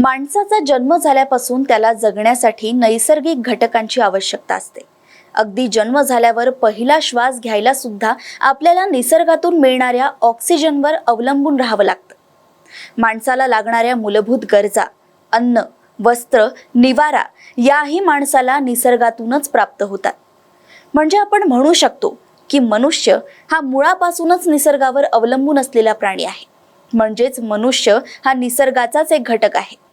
माणसाचा जन्म झाल्यापासून त्याला जगण्यासाठी नैसर्गिक घटकांची आवश्यकता असते. अगदी जन्म झाल्यावर पहिला श्वास घ्यायला सुद्धा आपल्याला निसर्गातून मिळणाऱ्या ऑक्सिजनवर अवलंबून राहावं लागतं. माणसाला लागणाऱ्या मूलभूत गरजा अन्न वस्त्र निवारा याही माणसाला निसर्गातूनच प्राप्त होतात. म्हणजे आपण म्हणू शकतो की मनुष्य हा मुळापासूनच निसर्गावर अवलंबून असलेला प्राणी आहे. म्हणजेच मनुष्य हा निसर्गाचाच एक घटक आहे.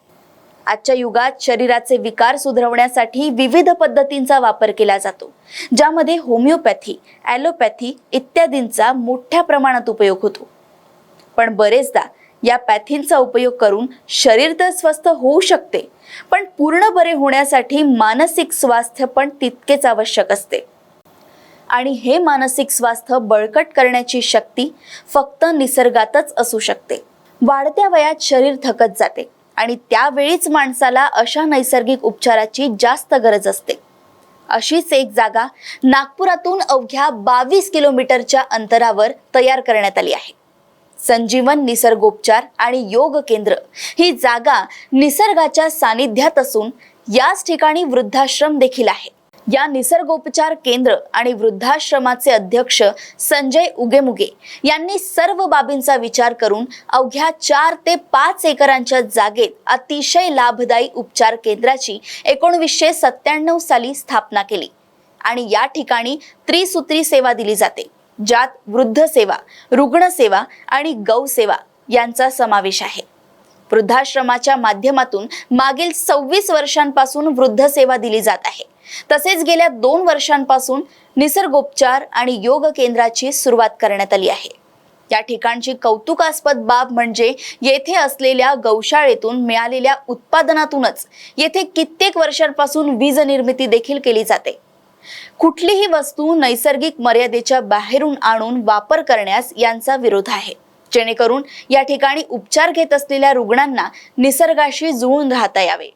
आजच्या युगात शरीराचे विकार सुधरवण्यासाठी विविध पद्धतींचा वापर केला जातो ज्यामध्ये होमिओपॅथी ॲलोपॅथी इत्यादींचा मोठ्या प्रमाणात उपयोग होतो. पण बरेचदा या पॅथींचा उपयोग करून शरीर तर स्वस्थ होऊ शकते पण पूर्ण बरे होण्यासाठी मानसिक स्वास्थ्य पण तितकेच आवश्यक असते. आणि हे मानसिक स्वास्थ्य बळकट करण्याची शक्ती फक्त निसर्गातच असू शकते. वाढत्या वयात शरीर थकत जाते. आणि त्यावेळीच माणसाला अशा नैसर्गिक उपचाराची जास्त गरज असते. अशीच एक जागा नागपुरातून अवघ्या बावीस किलोमीटरच्या अंतरावर तयार करण्यात आली आहे. संजीवन निसर्गोपचार आणि योग केंद्र ही जागा निसर्गाच्या सानिध्यात असून याच ठिकाणी वृद्धाश्रम देखील आहे. या निसर्गोपचार केंद्र आणि वृद्धाश्रमाचे अध्यक्ष संजय उगेमुगे यांनी सर्व बाबींचा विचार करून अवघ्या चार ते पाच एकरांच्या जागेत अतिशय लाभदायी उपचार केंद्राची एकोणवीसशे सत्त्याण्णव साली स्थापना केली. आणि या ठिकाणी त्रिसूत्री सेवा दिली जाते ज्यात वृद्ध सेवा रुग्ण सेवा आणि गौसेवा यांचा समावेश आहे. वृद्धाश्रमाच्या माध्यमातून मागील सव्वीस वर्षांपासून वृद्ध सेवा दिली जात आहे. तसेच गेल्या दोन वर्षांपासून निसर्गोपचार आणि योग केंद्राची सुरुवात करण्यात आली आहे. या ठिकाणची कौतुकास्पद बाब म्हणजे येथे असलेल्या गौशाळेतून मिळालेल्या उत्पादनातूनच येथे कित्येक वर्षांपासून वीज निर्मिती देखील केली जाते. कुठलीही वस्तू नैसर्गिक मर्यादेच्या बाहेरून आणून वापर करण्यास यांचा विरोध आहे. जेणेकरून या ठिकाणी उपचार घेत असलेल्या रुग्णांना निसर्गाशी जुळून राहता यावे.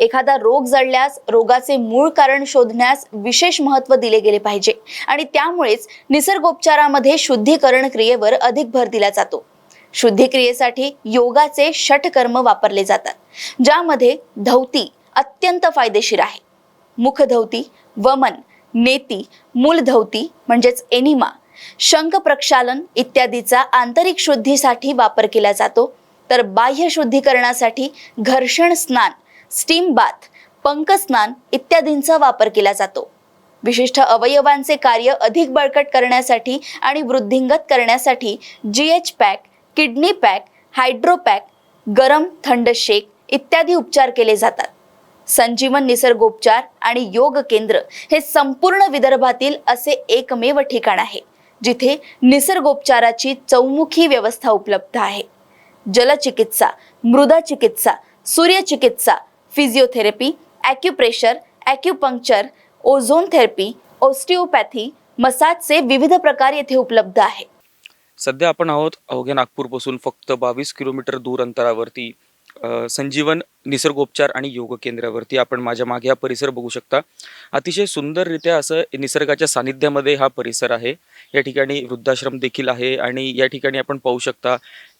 एखादा रोग जडल्यास रोगाचे मूळ कारण शोधण्यास विशेष महत्त्व दिले गेले पाहिजे. आणि त्यामुळेच निसर्गोपचारामध्ये शुद्धीकरण क्रियेवर अधिक भर दिला जातो. शुद्धिक्रियेसाठी योगाचे षटकर्म वापरले जातात ज्यामध्ये धौती अत्यंत फायदेशीर आहे. मुखधौती वमन नेती मूलधौती म्हणजेच एनिमा शंख प्रक्षालन इत्यादीचा आंतरिक शुद्धीसाठी वापर केला जातो. तर बाह्य शुद्धीकरणासाठी घर्षण स्नान स्टीम बाथ पंकस्नान इत्यादींचा वापर केला जातो. विशिष्ट अवयवांचे कार्य अधिक बळकट करण्यासाठी आणि वृद्धिंगत करण्यासाठी G H pack kidney pack hydro pack गरम थंड शेक इत्यादी उपचार केले जातात. संजीवन निसर्गोपचार आणि योग केंद्र हे संपूर्ण विदर्भातील असे एकमेव ठिकाण आहे जिथे निसर्गोपचाराची चौमुखी व्यवस्था उपलब्ध आहे. जलचिकित्सा मृदा चिकित्सा सूर्यचिकित्सा physiotherapy acupressure acupuncture ozone therapy osteopathy मसाजचे विविध प्रकार येथे उपलब्ध आहे. सध्या आपण आहोत अवघ्या नागपूरपासून फक्त बावीस किलोमीटर दूर अंतरावरती संजीवन निसर्गोपचार आणि योग केंद्रावरती आपण माझ्या मागे हा परिसर बघू शकता. अतिशय सुंदररित्या असं निसर्गाच्या सानिध्यामध्ये हा परिसर आहे. या ठिकाणी वृद्धाश्रम देखील आहे आणि या ठिकाणी आपण पाहू शकता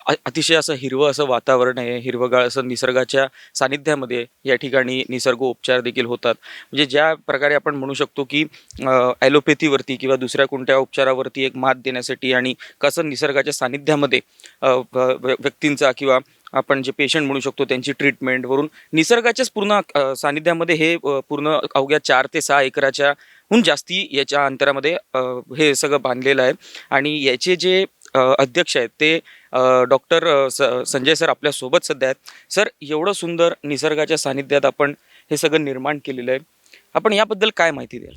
अ- अतिशय असं हिरवं असं वातावरण आहे. हिरवंगाळ असं निसर्गाच्या सानिध्यामध्ये या ठिकाणी निसर्गोपचार देखील होतात. म्हणजे ज्या प्रकारे आपण म्हणू शकतो की अ, ॲलोपॅथीवरती किंवा दुसऱ्या कोणत्या उपचारावरती एक मात देण्यासाठी आणि कसं निसर्गाच्या सानिध्यामध्ये अ, व- व्यक्तींचा किंवा आपण जे पेशंट म्हणू शकतो त्यांची ट्रीटमेंटवरून निसर्गाच्याच पूर्ण अ, सानिध्यामध्ये हे अ, पूर्ण अवघ्या चार ते सहा एकराच्या हून जास्ती याच्या अंतरामध्ये अ, हे सगळं बांधलेलं आहे. आणि याचे जे अ, अध्यक्ष आहेत ते डॉक्टर संजय सर आपल्यासोबत सध्या आहेत. सर एवढं सुंदर निसर्गाच्या सानिध्यात आपण हे सगळं निर्माण केलेलं आहे. आपण याबद्दल काय माहिती द्याल?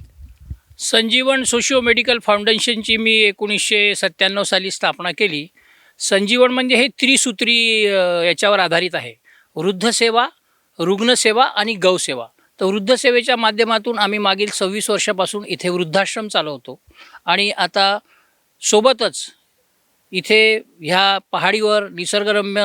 संजीवन सोशिओ मेडिकल फाउंडेशनची मी एकोणीसशे सत्त्याण्णव साली स्थापना केली. संजीवन म्हणजे हे त्रिसूत्री याच्यावर आधारित आहे. वृद्धसेवा रुग्णसेवा आणि गौसेवा तर वृद्धसेवेच्या माध्यमातून आम्ही मागील सव्वीस वर्षापासून इथे वृद्धाश्रम चालवतो. आणि आता सोबतच इथे ह्या पहाडीवर निसर्गरम्य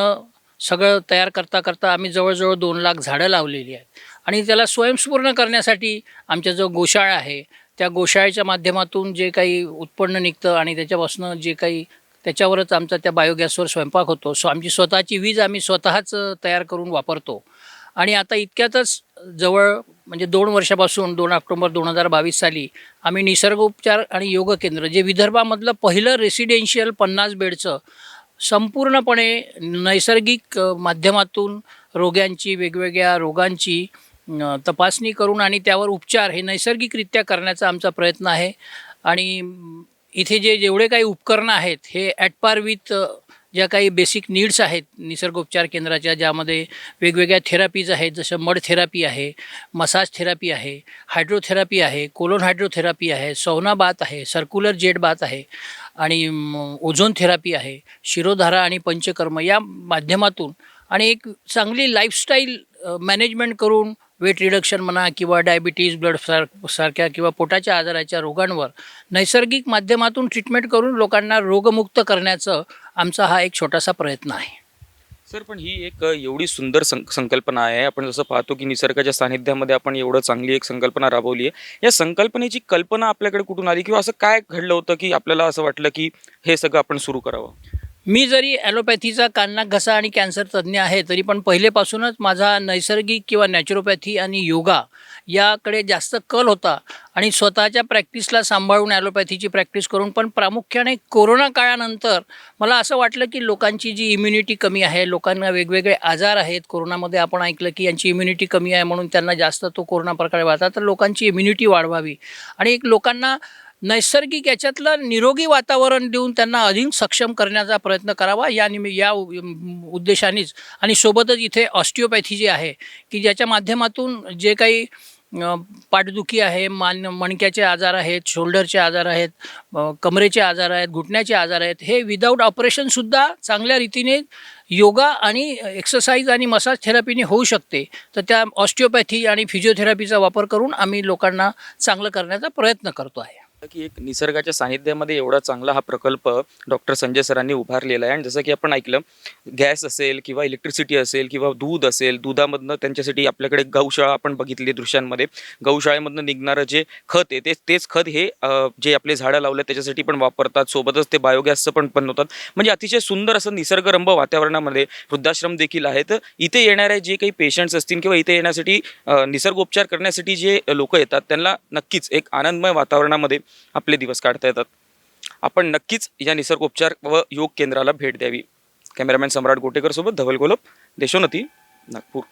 सगळं तयार करता करता आम्ही जवळजवळ दोन लाख झाडं लावलेली आहेत. आणि त्याला स्वयंपूर्ण करण्यासाठी आमच्या जो गोशाळा आहे त्या गोशाळेच्या माध्यमातून जे काही उत्पन्न निघतं आणि त्याच्यापासून जे काही त्याच्यावरच आमचा त्या बायोगॅसवर स्वयंपाक होतो सो आमची स्वतःची वीज आम्ही स्वतःच तयार करून वापरतो. आणि आता इतक्यातच जवळ म्हणजे दोन वर्षापासून दोन ऑक्टोबर दोन हजार बावीस साली आम्ही निसर्गोपचार आणि योग केंद्र जे विदर्भामधलं पहिलं रेसिडेन्शियल पन्नास बेडचं संपूर्णपणे नैसर्गिक माध्यमातून रोग्यांची वेगवेगळ्या रोगांची तपासणी करून आणि त्यावर उपचार हे नैसर्गिकरित्या करण्याचा आमचा प्रयत्न आहे. आणि इथे जे जेवढे काही उपकरणं आहेत हे ॲट पार विथ ज्या काही बेसिक नीड्स आहेत निसर्गोपचार केंद्राच्या ज्यामध्ये वेगवेगळ्या थेरपीज आहेत जसं मड थेरपी आहे मसाज थेरपी आहे हायड्रोथेरपी आहे कोलोन हायड्रोथेरपी आहे सौना बात आहे सर्क्युलर जेट बात आहे आणि ओझोन थेरपी आहे शिरोधारा आणि पंचकर्म या माध्यमातून आणि एक चांगली लाईफस्टाईल मॅनेजमेंट करून वेट रिडक्शन म्हणा किंवा डायबिटीज ब्लड सार सारख्या किंवा पोटाच्या आजाराच्या रोगांवर नैसर्गिक माध्यमातून ट्रीटमेंट करून लोकांना रोगमुक्त करण्याचं आमचा हा एक छोटासा प्रयत्न आहे. सर पण ही एक एवढी सुंदर सं संकल्पना आहे. आपण जसं पाहतो की निसर्गाच्या सानिध्यामध्ये आपण एवढं चांगली एक संकल्पना राबवली आहे. या संकल्पनेची कल्पना आपल्याकडे कुठून आली? किंवा असं काय घडलं होतं की आपल्याला असं वाटलं की हे सगळं आपण सुरू करावं? मी जरी ॲलोपॅथीचा कान्ना घसा आणि कॅन्सर तज्ज्ञ आहे तरी पण पहिलेपासूनच माझा नैसर्गिक किंवा नॅचरोपॅथी आणि योगा याकडे जास्त कल होता आणि स्वतःच्या प्रॅक्टिसला सांभाळून ॲलोपॅथीची प्रॅक्टिस करून पण प्रामुख्याने कोरोना काळानंतर मला असं वाटलं की लोकांची जी इम्युनिटी कमी आहे लोकांना वेगवेगळे आजार आहेत कोरोनामध्ये आपण ऐकलं की यांची इम्युनिटी कमी आहे म्हणून त्यांना जास्त तो कोरोना प्रकारे वाढतात तर लोकांची इम्युनिटी वाढवावी. आणि एक लोकांना नैसर्गिक याच्यातलं निरोगी वातावरण देऊन त्यांना अधिक सक्षम करण्याचा प्रयत्न करावा. या निमि या उ- उद्देशानेच आणि सोबतच इथे ऑस्टिओपॅथी जी आहे की ज्याच्या माध्यमातून जे काही पाठदुखी आहे मान मणक्याचे आजार आहेत शोल्डरचे आजार आहेत कमरेचे आजार आहेत घुटण्याचे आजार आहेत हे विदाऊट ऑपरेशनसुद्धा चांगल्या रीतीने योगा आणि एक्सरसाइज आणि मसाज थेरपीने होऊ शकते. तर त्या ऑस्टिओपॅथी आणि फिजिओथेरपीचा वापर करून आम्ही लोकांना चांगलं करण्याचा प्रयत्न करतो आहे. की एक निसर्गाच्या सानिध्यामध्ये एवढा चांगला हा प्रकल्प डॉक्टर संजय सरांनी उभारलेला आहे. आणि जसं की आपण ऐकलं गॅस असेल किंवा इलेक्ट्रिसिटी असेल किंवा दूध असेल दुधामधनं त्यांच्यासाठी आपल्याकडे गौशाळा आपण बघितली दृश्यांमध्ये. गौशाळेमधनं निघणारं जे खत आहे तेच खत हे जे आपले झाडं लावले त्याच्यासाठी पण वापरतात. सोबतच ते बायोगॅसचं पण बनवतात. म्हणजे अतिशय सुंदर असं निसर्गरम्य वातावरणामध्ये वृद्धाश्रम देखील आहे तर इथे येणारे जे काही पेशंट्स असतील किंवा इथे येण्यासाठी निसर्गोपचार करण्यासाठी जे लोक येतात त्यांना नक्कीच एक आनंदमय वातावरणामध्ये आपले दिवस काढता येतात. आपण नक्कीच या निसर्गोपचार व योग केंद्राला भेट द्यावी. कॅमेरामॅन सम्राट गोटेकर सोबत धवल गोलप देशोन्नती नागपूर.